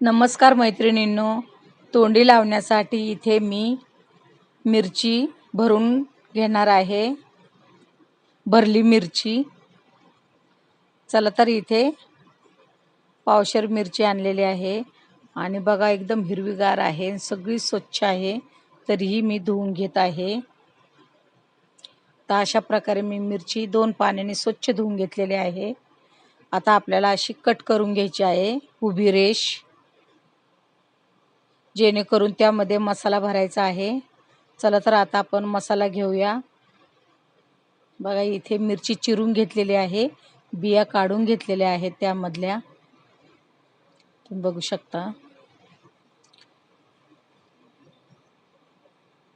नमस्कार मैत्रिणींनो तोंडी लावण्यासाठी इथे मी मिरची भरून घेणार आहे. भरली मिरची. चला तर इथे पावशर मिरची आणलेली आहे. आणि बघा एकदम हिरवीगार आहे सगळी स्वच्छ आहे. तरीही मी धुवून घेत आहे. तर अशा प्रकारे मी मिरची दोन पाण्याने स्वच्छ धुवून घेतलेली आहे. आता आपल्याला अशी कट करून घ्यायची आहे. उभी रेष. जेणेकरून त्यामध्ये मसाला भरायचा आहे. चला तर आता आपण मसाला घेऊया. बघा इथे मिरची चिरून घेतलेली आहे. बिया काढून घेतलेल्या आहेत त्यामधल्या. तुम्ही बघू शकता.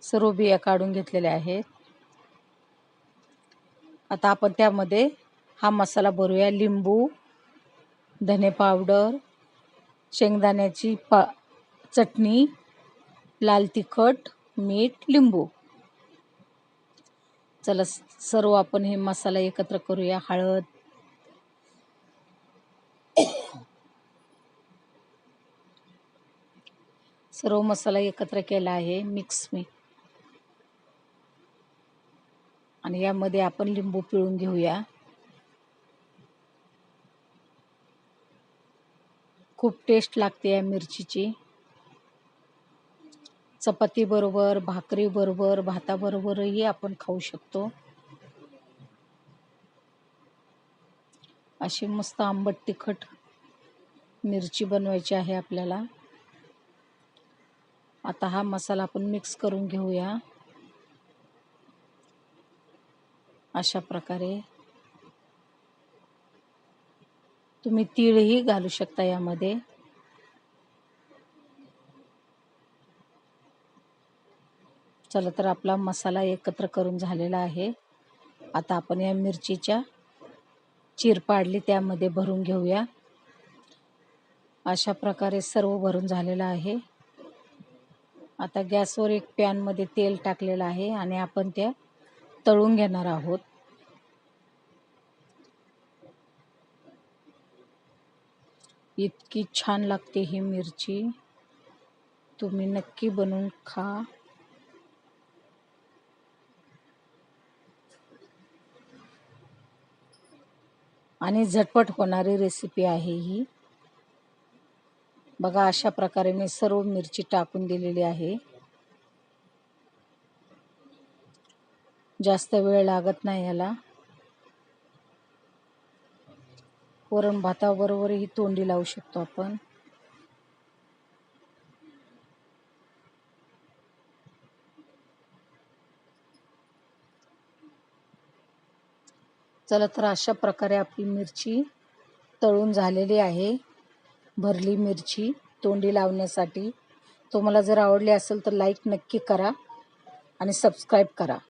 सर्व बिया काढून घेतलेल्या आहेत. आता आपण त्यामध्ये हा मसाला भरूया. लिंबू धने पावडर शेंगदाण्याची पा चटणी लाल तिखट मीठ लिंबू. चला सर्व आपण हे मसाला एकत्र करूया हळद. सर्व मसाला एकत्र केला आहे मिक्स मी. आणि यामध्ये आपण लिंबू पिळून घेऊया. खूप टेस्ट लागते या मिरचीची. चपाती बरोबर भाकरी बरोबर भाताबरोबरही आपण खाऊ शकतो. अशी मस्त आंबट तिखट मिरची बनवायची आहे आपल्याला. आता हा मसाला आपण मिक्स करून घेऊया. अशा प्रकारे. तुम्ही तीळही घालू शकता यामध्ये. चला तर आपला मसाला एकत्र करून झालेला आहे. आता आपण या मिरचीच्या चीर पाडली त्यामध्ये भरून घेऊया. अशा प्रकारे सर्व भरून झालेलं आहे. आता गॅसवर एक पॅनमध्ये तेल टाकलेलं आहे आणि आपण त्या तळून घेणार आहोत. इतकी छान लागते ही मिरची. तुम्ही नक्की बनवून खा. आणि झटपट होणारी रेसिपी आहे ही. बघा अशा प्रकारे मी सर्व मिरची टाकून दिलेली आहे. जास्त वेळ लागत नाही याला वरण भाताबरोबरही तोंडी लावू शकतो आपण. चला तर अशा प्रकारे आपली मिरची तळून झालेली आहे. भरली मिरची तोंडी लावण्यासाठी. तुम्हाला जर आवडली असेल तर लाईक नक्की करा आणि सबस्क्राईब करा.